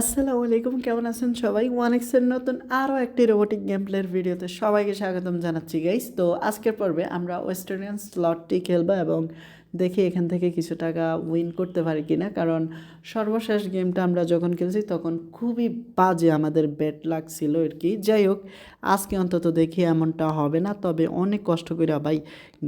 আসসালামু আলাইকুম, কেমন আছেন সবাই? ওয়ান এক্সের নতুন আরও একটি রোবোটিক গেম প্লের ভিডিওতে সবাইকে স্বাগতম জানাচ্ছি গাইস তো আজকের পর্বে আমরা ওয়েস্টার্নিয়ান স্লটটি খেলব এবং দেখি এখান থেকে কিছু টাকা উইন করতে পারি কি না কারণ সর্বশেষ গেমটা আমরা যখন খেলছি, তখন খুবই বাজে আমাদের ব্যাট লাগছিল আর কি। যাই হোক, আজকে অন্তত দেখি এমনটা হবে না। তবে অনেক কষ্ট করে ভাই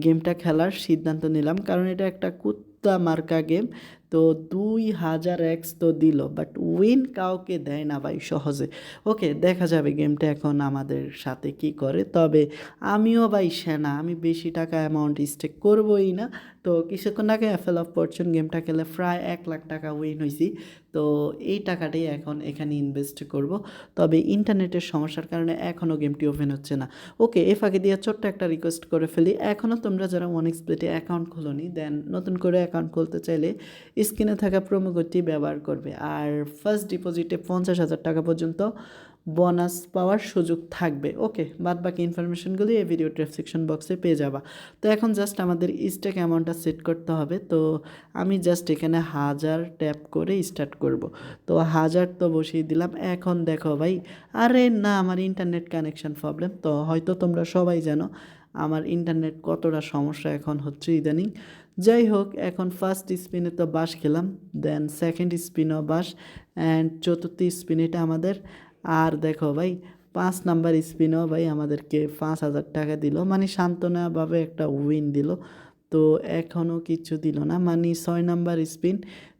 গেমটা খেলার সিদ্ধান্ত নিলাম। কারণ এটা একটা কুত্তা মার্কা গেম তো দুই হাজার এক্স তো দিল বাট উইন কাউকে দেয় না ভাই সহজে। ওকে দেখা যাবে গেমটা এখন আমাদের সাথে কি করে। তবে আমিও ভাই সেনা, আমি বেশি টাকা অ্যামাউন্ট স্টেক করবোই না। তো কিছুক্ষণ আগে অ্যাফেল অফ ফরচুন গেমটা খেলে প্রায় এক লাখ টাকা উইন হয়েছি তো এই টাকাটাই এখন এখানে ইনভেস্ট করব। তবে ইন্টারনেটের সমস্যার কারণে এখনও গেমটি ওপেন হচ্ছে না। ওকে এ ফাঁকে দিয়ে ছোট্ট একটা রিকোয়েস্ট করে ফেলি। এখনও তোমরা যারা ওয়ান এক্সপ্লেটে অ্যাকাউন্ট খোলোনি দেন নতুন করে অ্যাকাউন্ট খুলতে চাইলে স্ক্রিনে থাকা প্রোমো কোডটি ব্যবহার করবে। আর ফার্স্ট ডিপোজিটে পঞ্চাশ হাজার টাকা পর্যন্ত বোনাস পাওয়ার সুযোগ থাকবে। ওকে বাদ বাকি ইনফরমেশনগুলি এই ভিডিও ডেসক্রিপশন বক্সে পেয়ে যাবা। তো এখন জাস্ট আমাদের স্টেক অ্যামাউন্টটা সেট করতে হবে। তো আমি জাস্ট এখানে হাজার ট্যাপ করে স্টার্ট করব। তো হাজার তো বসিয়ে দিলাম। এখন দেখো ভাই, আরে না, আমার ইন্টারনেট কানেকশন প্রবলেম তো হয়তো তোমরা সবাই জানো, আমার ইন্টারনেট কতটা সমস্যা এখন হচ্ছে ইদানিং। যাই হোক, এখন ফার্স্ট স্পিনে তো বাস খেলাম দেন সেকেন্ড স্পিনও বাস অ্যান্ড চতুর্থ স্পিন এটা আমাদের। আর দেখো ভাই, পাঁচ নাম্বার স্পিনও ভাই আমাদেরকে পাঁচ হাজার টাকা দিল। মানে সান্ত্বনাভাবে একটা উইন দিল। তো এখনও কিছু দিল না। মানে ছয় নাম্বার স্পিন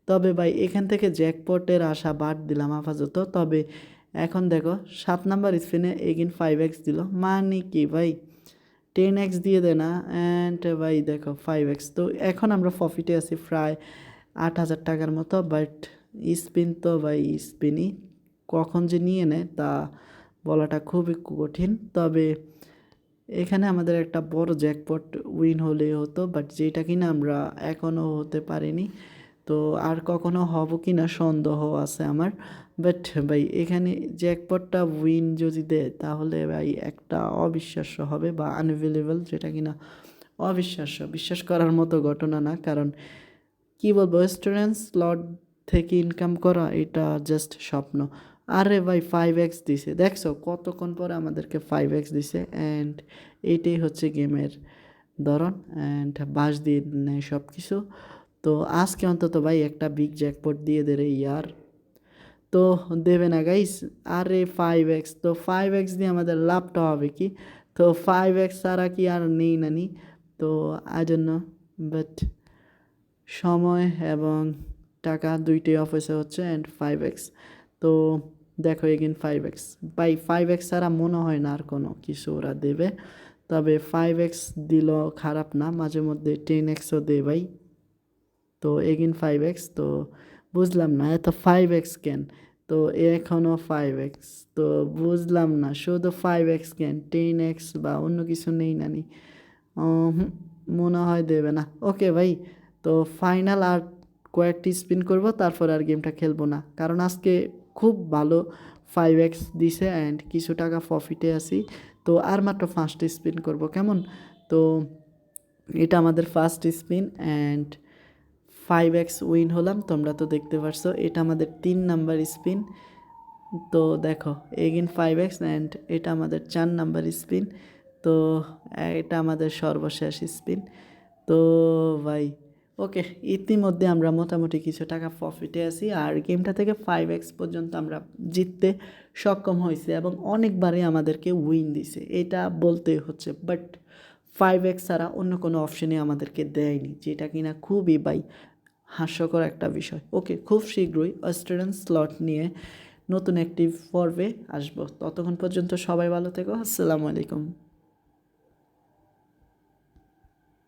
তবে ভাই, এখান থেকে জ্যাকপটের আশা বাদ দিলাম আপাতত। তবে এখন দেখো, সাত নাম্বার স্পিনে এগিন ফাইভ এক্স দিল। মানে কি ভাই? টেন এক্স দিয়ে দেয় না। অ্যান্ড ভাই, দেখো ফাইভ এক্স তো এখন আমরা প্রফিটে আছি প্রায় আট হাজার টাকার মতো। বাট স্পিন তো ভাই স্পিনই কখন যে নিয়ে নেয় তা বলাটা খুবই কঠিন। তবে এখানে আমাদের একটা বড় জ্যাকপট উইন হলে হতো বাট যেটা কিনা আমরা এখনও হতে পারিনি। তো আর কখনো হব কি না সন্দেহ আছে আমার। বাট ভাই, এখানে জ্যাকপটটা উইন যদি দেয়, তাহলে ভাই একটা অবিশ্বাস্য হবে বা আনভেলেবল যেটা কিনা অবিশ্বাস্য। বিশ্বাস করার মতো ঘটনা না, কারণ কী বলব স্টুডেন্ট স্লট থেকে ইনকাম করা এটা জাস্ট স্বপ্ন। আরে ভাই ফাইভ এক্স দিছে। দেখছ কতক্ষণ পরে আমাদেরকে ফাইভ এক্স দিছে অ্যান্ড এইটাই হচ্ছে গেমের ধরন অ্যান্ড বাস দিয়ে নেয় সব কিছু তো আজকে অন্তত ভাই একটা বিগ জ্যাকপট দিয়ে দে রে ইয়ার তো দেবে না গাইস আরে ফাইভ এক্স তো ফাইভ এক্স দিয়ে আমাদের লাভটা হবে কি? তো ফাইভ এক্স ছাড়া কি আর নেই না নি তো আই জন্য বাট সময় এবং টাকা দুইটাই অফিসে হচ্ছে অ্যান্ড ফাইভ এক্স তো দেখো again five X by five X ছাড়া মনে হয় না আর কোনো কিছু ওরা দেবে। তবে ফাইভ এক্স দিল খারাপ না, মাঝে মধ্যে টেন এক্সও দে ভাই। তো এগেন ফাইভ এক্স তো বুঝলাম না, এত ফাইভ এক্স কেন? তো এখনও ফাইভ এক্স তো বুঝলাম না, শুধু ফাইভ এক্স কেন? টেন এক্স বা অন্য কিছু নেই না নানি মনে হয় দেবে না। ওকে ভাই, তো ফাইনাল আর কয়েকটি স্পিন করব, তারপর আর গেমটা খেলব না। কারণ আজকে খুব ভালো ফাইভ এক্স দিছে অ্যান্ড কিছু টাকা প্রফিটে আছি। তো আর মাত্র ফার্স্ট স্পিন করব, কেমন? তো এটা আমাদের first spin and five X win হলাম, তোমরা তো দেখতে পারছ, এটা আমাদের তিন নাম্বার স্পিন তো দেখো এগেন ফাইভ এক্স অ্যান্ড এটা আমাদের চার নাম্বার স্পিন তো এটা আমাদের সর্বশেষ স্পিন তো ভাই ওকে, ইতিমধ্যে আমরা মোটামুটি কিছু টাকা প্রফিটে আছি আর গেমটা থেকে ফাইভ এক্স পর্যন্ত আমরা জিততে সক্ষম হয়েছি এবং অনেকবারই আমাদেরকে উইন দিছে। এটা বলতে হচ্ছে বাট ফাইভ এক্স ছাড়া অন্য কোনো অপশনে আমাদেরকে দেয়নি, যেটা কিনা খুবই বাই হাস্যকর একটা বিষয়। ওকে, খুব শীঘ্রই স্টুডেন্ট স্লট নিয়ে নতুন একটি পর্বে আসব। ততক্ষণ পর্যন্ত সবাই ভালো থেকো, আসসালামু আলাইকুম।